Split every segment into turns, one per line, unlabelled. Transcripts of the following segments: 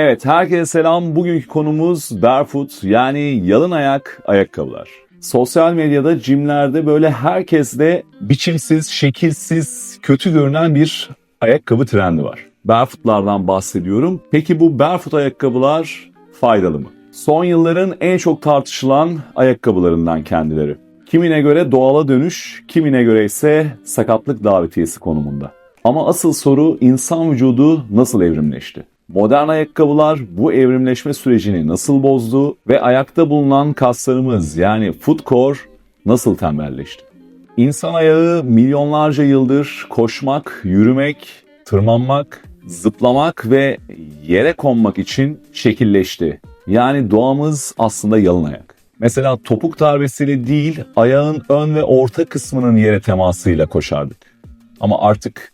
Evet, herkese selam. Bugünkü konumuz barefoot yani yalın ayak ayakkabılar. Sosyal medyada, jimlerde böyle herkeste biçimsiz, şekilsiz, kötü görünen bir ayakkabı trendi var. Barefoot'lardan bahsediyorum. Peki bu barefoot ayakkabılar faydalı mı? Son yılların en çok tartışılan ayakkabılarından kendileri. Kimine göre doğala dönüş, kimine göre ise sakatlık davetiyesi konumunda. Ama asıl soru insan vücudu nasıl evrimleşti? Modern ayakkabılar bu evrimleşme sürecini nasıl bozdu ve ayakta bulunan kaslarımız yani foot core nasıl tembelleşti? İnsan ayağı milyonlarca yıldır koşmak, yürümek, tırmanmak, zıplamak ve yere konmak için şekilleşti. Yani doğamız aslında yalın ayak. Mesela topuk darbesiyle değil, ayağın ön ve orta kısmının yere temasıyla koşardık. Ama artık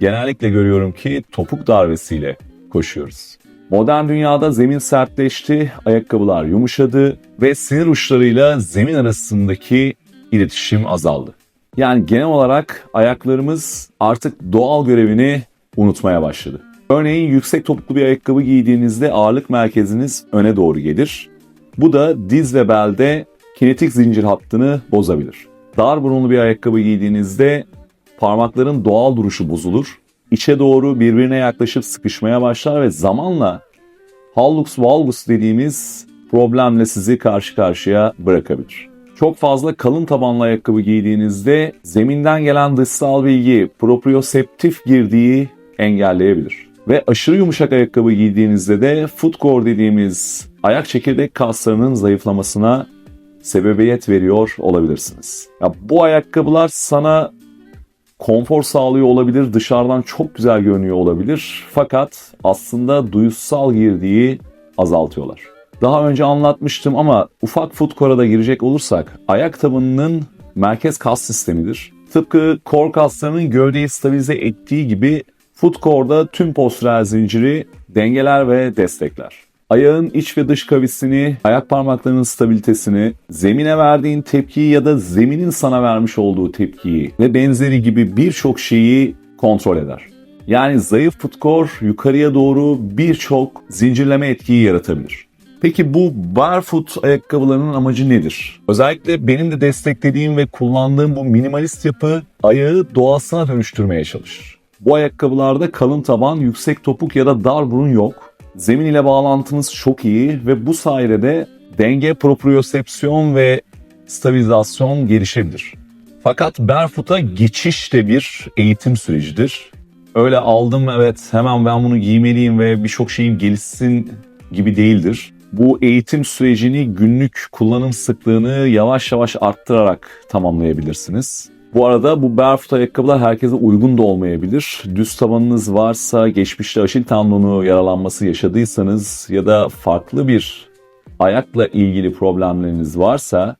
genellikle görüyorum ki topuk darbesiyle koşuyoruz. Modern dünyada zemin sertleşti, ayakkabılar yumuşadı ve sinir uçlarıyla zemin arasındaki iletişim azaldı. Yani genel olarak ayaklarımız artık doğal görevini unutmaya başladı. Örneğin yüksek topuklu bir ayakkabı giydiğinizde ağırlık merkeziniz öne doğru gelir. Bu da diz ve belde kinetik zincir hattını bozabilir. Dar burunlu bir ayakkabı giydiğinizde parmakların doğal duruşu bozulur. İçe doğru birbirine yaklaşıp sıkışmaya başlar ve zamanla hallux valgus dediğimiz problemle sizi karşı karşıya bırakabilir. Çok fazla kalın tabanlı ayakkabı giydiğinizde zeminden gelen dışsal bilgi proprioseptif girdiği engelleyebilir. Ve aşırı yumuşak ayakkabı giydiğinizde de foot core dediğimiz ayak çekirdek kaslarının zayıflamasına sebebiyet veriyor olabilirsiniz. Ya bu ayakkabılar sana konfor sağlıyor olabilir, dışarıdan çok güzel görünüyor olabilir. Fakat aslında duyusal girdiği azaltıyorlar. Daha önce anlatmıştım ama ufak foot girecek olursak ayak tabanının merkez kas sistemidir. Tıpkı core kaslarının gövdeyi stabilize ettiği gibi foot core'da tüm postural zinciri dengeler ve destekler. Ayağın iç ve dış kavisini, ayak parmaklarının stabilitesini, zemine verdiğin tepkiyi ya da zeminin sana vermiş olduğu tepkiyi ve benzeri gibi birçok şeyi kontrol eder. Yani zayıf foot core yukarıya doğru birçok zincirleme etkiyi yaratabilir. Peki bu barefoot ayakkabılarının amacı nedir? Özellikle benim de desteklediğim ve kullandığım bu minimalist yapı ayağı doğasına dönüştürmeye çalışır. Bu ayakkabılarda kalın taban, yüksek topuk ya da dar burun yok. Zemin ile bağlantınız çok iyi ve bu sayede de denge, propriosepsiyon ve stabilizasyon gelişebilir. Fakat barefoot'a geçiş de bir eğitim sürecidir. Öyle aldım evet hemen ben bunu giymeliyim ve birçok şeyim gelişsin gibi değildir. Bu eğitim sürecini günlük kullanım sıklığını yavaş yavaş arttırarak tamamlayabilirsiniz. Bu arada bu barefoot ayakkabılar herkese uygun da olmayabilir. Düz tabanınız varsa, geçmişte aşil tendonu yaralanması yaşadıysanız ya da farklı bir ayakla ilgili problemleriniz varsa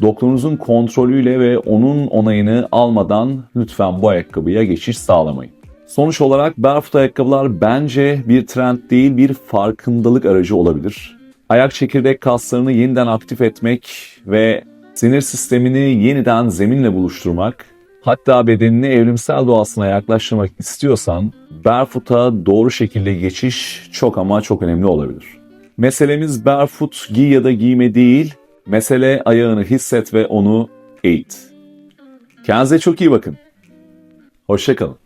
doktorunuzun kontrolüyle ve onun onayını almadan lütfen bu ayakkabıya geçiş sağlamayın. Sonuç olarak barefoot ayakkabılar bence bir trend değil bir farkındalık aracı olabilir. Ayak çekirdek kaslarını yeniden aktif etmek ve sinir sistemini yeniden zeminle buluşturmak, hatta bedenini evrimsel doğasına yaklaştırmak istiyorsan barefoot'a doğru şekilde geçiş çok ama çok önemli olabilir. Meselemiz barefoot giy ya da giyme değil, mesele ayağını hisset ve onu eğit. Kendinize çok iyi bakın. Hoşçakalın.